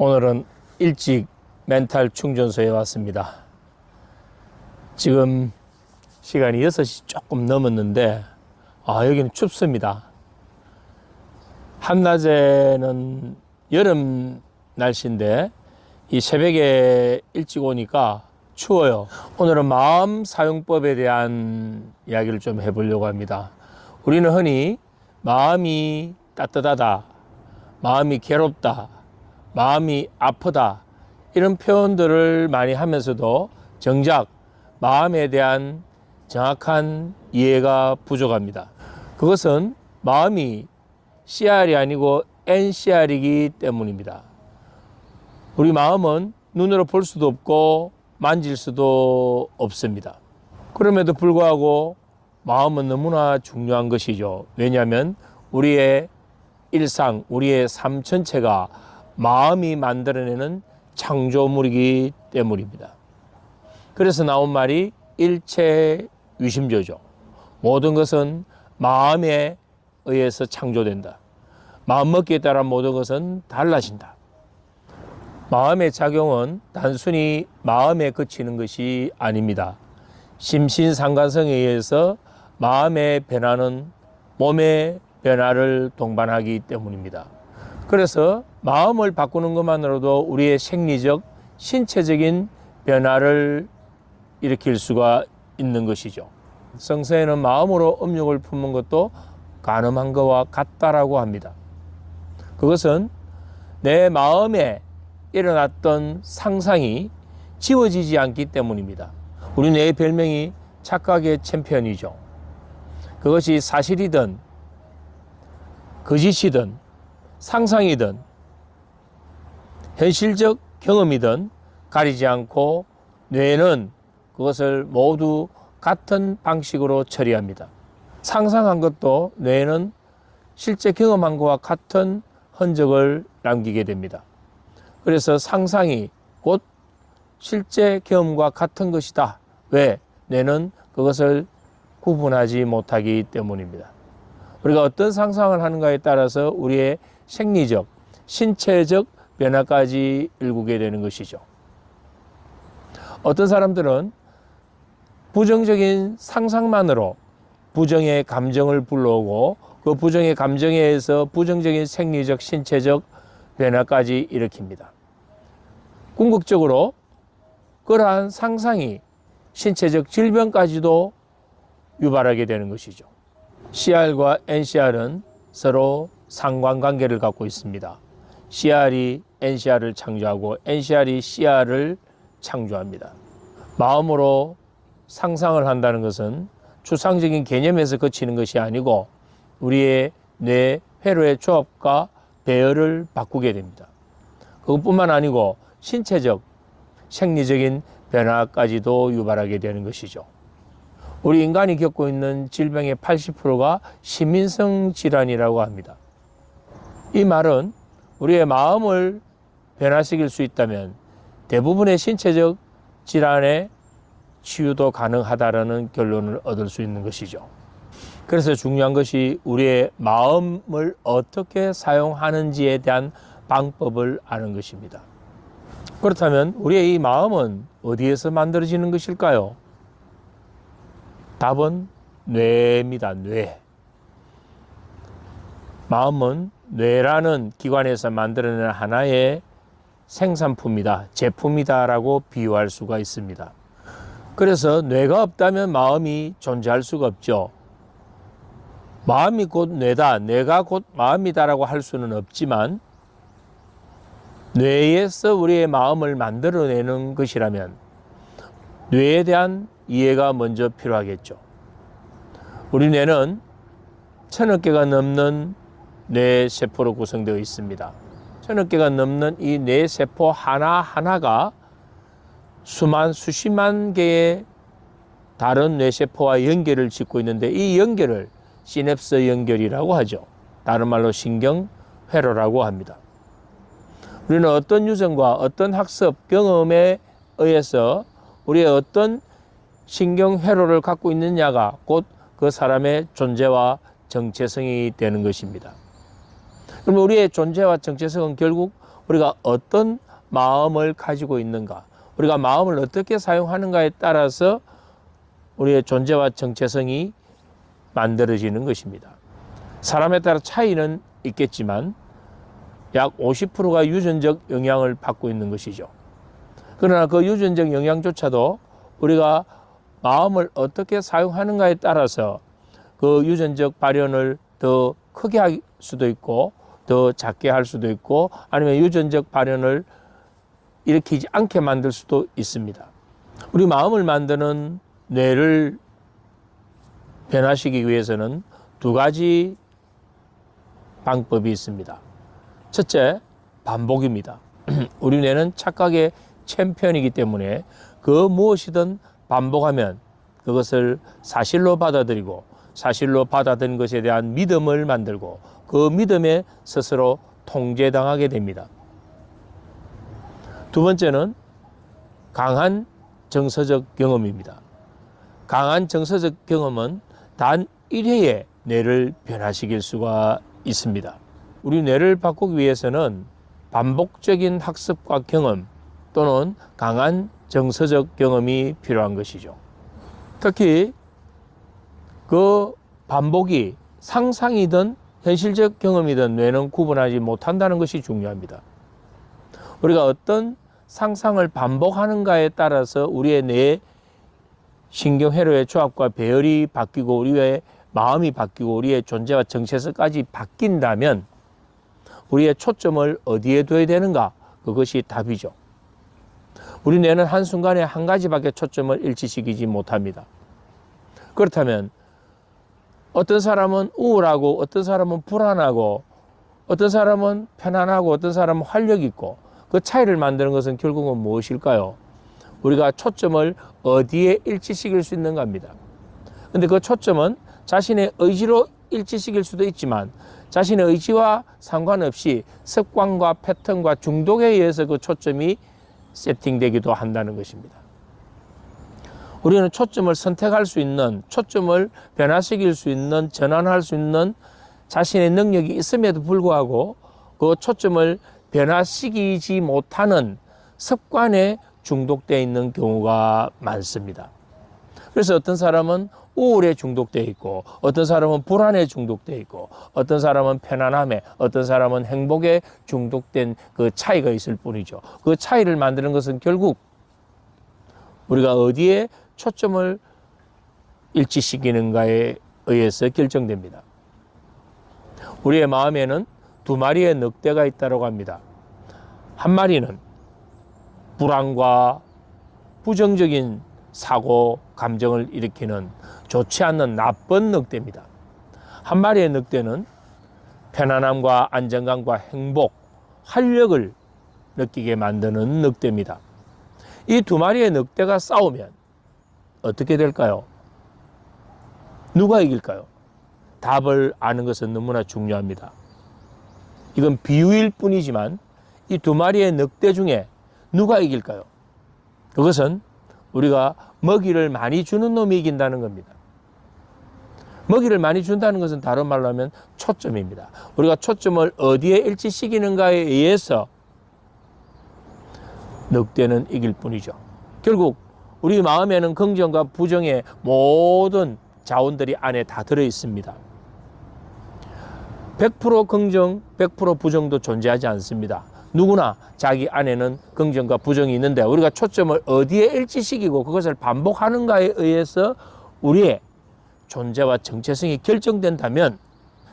오늘은 일찍 멘탈 충전소에 왔습니다. 지금 시간이 6시 조금 넘었는데, 아, 여기는 춥습니다. 한낮에는 여름 날씨인데, 이 새벽에 일찍 오니까 추워요. 오늘은 마음 사용법에 대한 이야기를 좀 해보려고 합니다. 우리는 흔히 마음이 따뜻하다, 마음이 괴롭다, 마음이 아프다, 이런 표현들을 많이 하면서도 정작 마음에 대한 정확한 이해가 부족합니다. 그것은 마음이 CR이 아니고 NCR이기 때문입니다. 우리 마음은 눈으로 볼 수도 없고 만질 수도 없습니다. 그럼에도 불구하고 마음은 너무나 중요한 것이죠. 왜냐하면 우리의 일상, 우리의 삶 전체가 마음이 만들어내는 창조물이기 때문입니다. 그래서 나온 말이 일체 유심조죠. 모든 것은 마음에 의해서 창조된다. 마음 먹기에 따라 모든 것은 달라진다. 마음의 작용은 단순히 마음에 그치는 것이 아닙니다. 심신 상관성에 의해서 마음의 변화는 몸의 변화를 동반하기 때문입니다. 그래서 마음을 바꾸는 것만으로도 우리의 생리적, 신체적인 변화를 일으킬 수가 있는 것이죠. 성서에는 마음으로 음욕을 품는 것도 가늠한 것과 같다라고 합니다. 그것은 내 마음에 일어났던 상상이 지워지지 않기 때문입니다. 우리 뇌의 별명이 착각의 챔피언이죠. 그것이 사실이든 거짓이든 상상이든 현실적 경험이든 가리지 않고 뇌는 그것을 모두 같은 방식으로 처리합니다. 상상한 것도 뇌는 실제 경험한 것과 같은 흔적을 남기게 됩니다. 그래서 상상이 곧 실제 경험과 같은 것이다. 왜? 뇌는 그것을 구분하지 못하기 때문입니다. 우리가 어떤 상상을 하는가에 따라서 우리의 생리적, 신체적 변화까지 일구게 되는 것이죠. 어떤 사람들은 부정적인 상상만으로 부정의 감정을 불러오고 그 부정의 감정에 의해서 부정적인 생리적, 신체적 변화까지 일으킵니다. 궁극적으로 그러한 상상이 신체적 질병까지도 유발하게 되는 것이죠. CR과 NCR은 서로 상관관계를 갖고 있습니다. CR이 NCR을 창조하고 NCR이 CR을 창조합니다. 마음으로 상상을 한다는 것은 추상적인 개념에서 그치는 것이 아니고 우리의 뇌 회로의 조합과 배열을 바꾸게 됩니다. 그것뿐만 아니고 신체적, 생리적인 변화까지도 유발하게 되는 것이죠. 우리 인간이 겪고 있는 질병의 80%가 시민성 질환이라고 합니다. 이 말은 우리의 마음을 변화시킬 수 있다면 대부분의 신체적 질환의 치유도 가능하다라는 결론을 얻을 수 있는 것이죠. 그래서 중요한 것이 우리의 마음을 어떻게 사용하는지에 대한 방법을 아는 것입니다. 그렇다면 우리의 이 마음은 어디에서 만들어지는 것일까요? 답은 뇌입니다. 뇌. 마음은 뇌라는 기관에서 만들어낸 하나의 생산품이다, 제품이다라고 비유할 수가 있습니다. 그래서 뇌가 없다면 마음이 존재할 수가 없죠. 마음이 곧 뇌다, 뇌가 곧 마음이다라고 할 수는 없지만 뇌에서 우리의 마음을 만들어내는 것이라면 뇌에 대한 이해가 먼저 필요하겠죠. 우리 뇌는 천억 개가 넘는 뇌 세포로 구성되어 있습니다. 천억 개가 넘는 이 뇌 세포 하나 하나가 수만 수십만 개의 다른 뇌 세포와 연결을 짓고 있는데 이 연결을 시냅스 연결이라고 하죠. 다른 말로 신경 회로라고 합니다. 우리는 어떤 유전과 어떤 학습 경험에 의해서 우리의 어떤 신경 회로를 갖고 있느냐가 곧 그 사람의 존재와 정체성이 되는 것입니다. 그럼 우리의 존재와 정체성은 결국 우리가 어떤 마음을 가지고 있는가, 우리가 마음을 어떻게 사용하는가에 따라서 우리의 존재와 정체성이 만들어지는 것입니다. 사람에 따라 차이는 있겠지만 약 50%가 유전적 영향을 받고 있는 것이죠. 그러나 그 유전적 영향조차도 우리가 마음을 어떻게 사용하는가에 따라서 그 유전적 발현을 더 크게 할 수도 있고 더 작게 할 수도 있고 아니면 유전적 발현을 일으키지 않게 만들 수도 있습니다. 우리 마음을 만드는 뇌를 변화시키기 위해서는 두 가지 방법이 있습니다. 첫째, 반복입니다. 우리 뇌는 착각의 챔피언이기 때문에 그 무엇이든 반복하면 그것을 사실로 받아들이고 사실로 받아들인 것에 대한 믿음을 만들고 그 믿음에 스스로 통제당하게 됩니다. 두 번째는 강한 정서적 경험입니다. 강한 정서적 경험은 단 1회에 뇌를 변화시킬 수가 있습니다. 우리 뇌를 바꾸기 위해서는 반복적인 학습과 경험 또는 강한 정서적 경험이 필요한 것이죠. 특히 그 반복이 상상이든 현실적 경험이든 뇌는 구분하지 못한다는 것이 중요합니다. 우리가 어떤 상상을 반복하는가에 따라서 우리의 뇌 신경회로의 조합과 배열이 바뀌고 우리의 마음이 바뀌고 우리의 존재와 정체성까지 바뀐다면 우리의 초점을 어디에 둬야 되는가? 그것이 답이죠. 우리 뇌는 한순간에 한 가지밖에 초점을 일치시키지 못합니다. 그렇다면 어떤 사람은 우울하고 어떤 사람은 불안하고 어떤 사람은 편안하고 어떤 사람은 활력 있고 그 차이를 만드는 것은 결국은 무엇일까요? 우리가 초점을 어디에 일치시킬 수 있는가입니다. 근데 그 초점은 자신의 의지로 일치시킬 수도 있지만 자신의 의지와 상관없이 습관과 패턴과 중독에 의해서 그 초점이 세팅되기도 한다는 것입니다. 우리는 초점을 선택할 수 있는, 초점을 변화시킬 수 있는, 전환할 수 있는 자신의 능력이 있음에도 불구하고 그 초점을 변화시키지 못하는 습관에 중독되어 있는 경우가 많습니다. 그래서 어떤 사람은 우울에 중독되어 있고, 어떤 사람은 불안에 중독되어 있고, 어떤 사람은 편안함에, 어떤 사람은 행복에 중독된 그 차이가 있을 뿐이죠. 그 차이를 만드는 것은 결국 우리가 어디에 초점을 일치시키는가에 의해서 결정됩니다. 우리의 마음에는 두 마리의 늑대가 있다고 합니다. 한 마리는 불안과 부정적인 사고, 감정을 일으키는 좋지 않는 나쁜 늑대입니다. 한 마리의 늑대는 편안함과 안정감과 행복, 활력을 느끼게 만드는 늑대입니다. 이 두 마리의 늑대가 싸우면 어떻게 될까요? 누가 이길까요? 답을 아는 것은 너무나 중요합니다. 이건 비유일 뿐이지만 이 두 마리의 늑대 중에 누가 이길까요? 그것은 우리가 먹이를 많이 주는 놈이 이긴다는 겁니다. 먹이를 많이 준다는 것은 다른 말로 하면 초점입니다. 우리가 초점을 어디에 일치시키는가에 의해서 늑대는 이길 뿐이죠. 결국 우리 마음에는 긍정과 부정의 모든 자원들이 안에 다 들어 있습니다. 100% 긍정, 100% 부정도 존재하지 않습니다. 누구나 자기 안에는 긍정과 부정이 있는데 우리가 초점을 어디에 일치시키고 그것을 반복하는가에 의해서 우리의 존재와 정체성이 결정된다면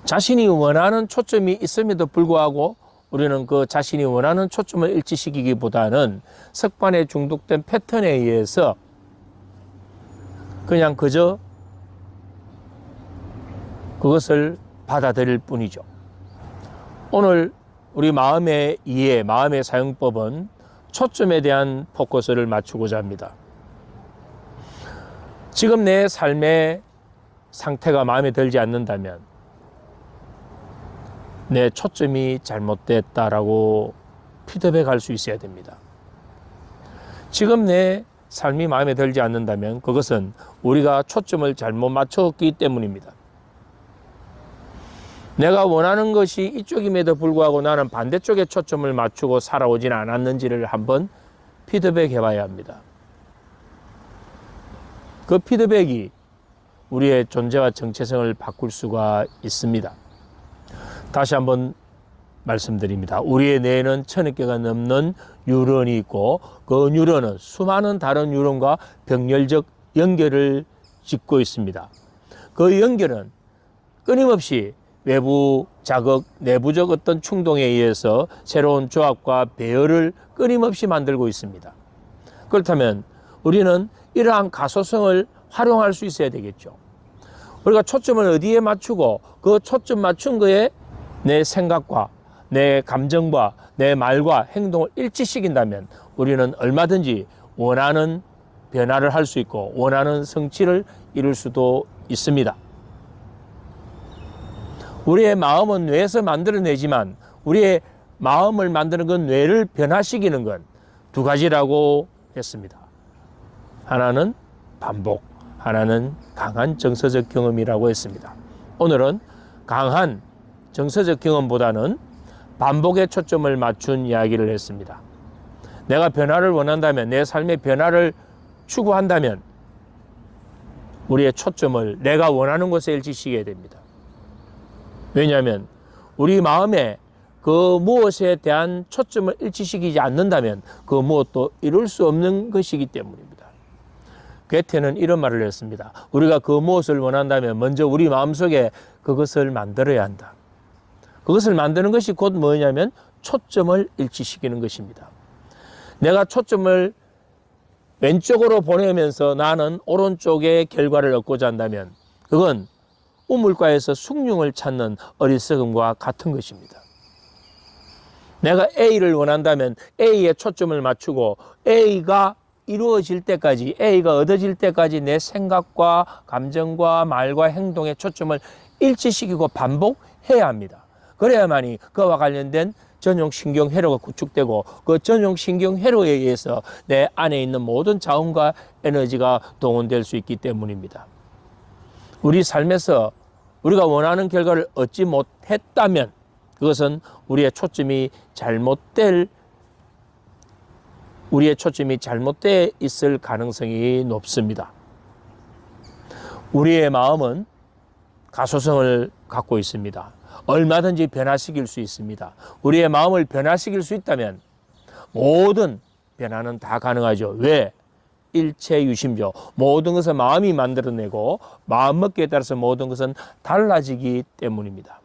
자신이 원하는 초점이 있음에도 불구하고 우리는 그 자신이 원하는 초점을 일치시키기보다는 습관에 중독된 패턴에 의해서 그냥 그저 그것을 받아들일 뿐이죠. 오늘 우리 마음의 이해, 마음의 사용법은 초점에 대한 포커스를 맞추고자 합니다. 지금 내 삶의 상태가 마음에 들지 않는다면 내 초점이 잘못됐다라고 피드백할 수 있어야 됩니다. 지금 내 삶이 마음에 들지 않는다면 그것은 우리가 초점을 잘못 맞췄기 때문입니다. 내가 원하는 것이 이쪽임에도 불구하고 나는 반대쪽에 초점을 맞추고 살아오진 않았는지를 한번 피드백 해 봐야 합니다. 그 피드백이 우리의 존재와 정체성을 바꿀 수가 있습니다. 다시 한번 말씀드립니다. 우리의 뇌에는 천억 개가 넘는 뉴런이 있고 그 뉴런은 수많은 다른 뉴런과 병렬적 연결을 짓고 있습니다. 그 연결은 끊임없이 외부 자극, 내부적 어떤 충동에 의해서 새로운 조합과 배열을 끊임없이 만들고 있습니다. 그렇다면 우리는 이러한 가소성을 활용할 수 있어야 되겠죠. 우리가 초점을 어디에 맞추고 그 초점 맞춘 거에 내 생각과 내 감정과 내 말과 행동을 일치시킨다면 우리는 얼마든지 원하는 변화를 할 수 있고 원하는 성취를 이룰 수도 있습니다. 우리의 마음은 뇌에서 만들어내지만 우리의 마음을 만드는 건 뇌를 변화시키는 건 두 가지라고 했습니다. 하나는 반복, 하나는 강한 정서적 경험이라고 했습니다. 오늘은 강한 정서적 경험보다는 반복에 초점을 맞춘 이야기를 했습니다. 내가 변화를 원한다면, 내 삶의 변화를 추구한다면, 우리의 초점을 내가 원하는 곳에 일치시켜야 됩니다. 왜냐하면 우리 마음에 그 무엇에 대한 초점을 일치시키지 않는다면 그 무엇도 이룰 수 없는 것이기 때문입니다. 괴테는 이런 말을 했습니다. 우리가 그 무엇을 원한다면 먼저 우리 마음속에 그것을 만들어야 한다. 그것을 만드는 것이 곧 뭐냐면 초점을 일치시키는 것입니다. 내가 초점을 왼쪽으로 보내면서 나는 오른쪽의 결과를 얻고자 한다면 그건 우물가에서 숭늉을 찾는 어리석음과 같은 것입니다. 내가 A를 원한다면 A에 초점을 맞추고 A가 이루어질 때까지, A가 얻어질 때까지 내 생각과 감정과 말과 행동에 초점을 일치시키고 반복해야 합니다. 그래야만이 그와 관련된 전용 신경 회로가 구축되고 그 전용 신경 회로에 의해서 내 안에 있는 모든 자원과 에너지가 동원될 수 있기 때문입니다. 우리 삶에서 우리가 원하는 결과를 얻지 못했다면 그것은 우리의 초점이 잘못될 우리의 초점이 잘못되어 있을 가능성이 높습니다. 우리의 마음은 가소성을 갖고 있습니다. 얼마든지 변화시킬 수 있습니다. 우리의 마음을 변화시킬 수 있다면 모든 변화는 다 가능하죠. 왜? 일체 유심조. 모든 것은 마음이 만들어내고 마음 먹기에 따라서 모든 것은 달라지기 때문입니다.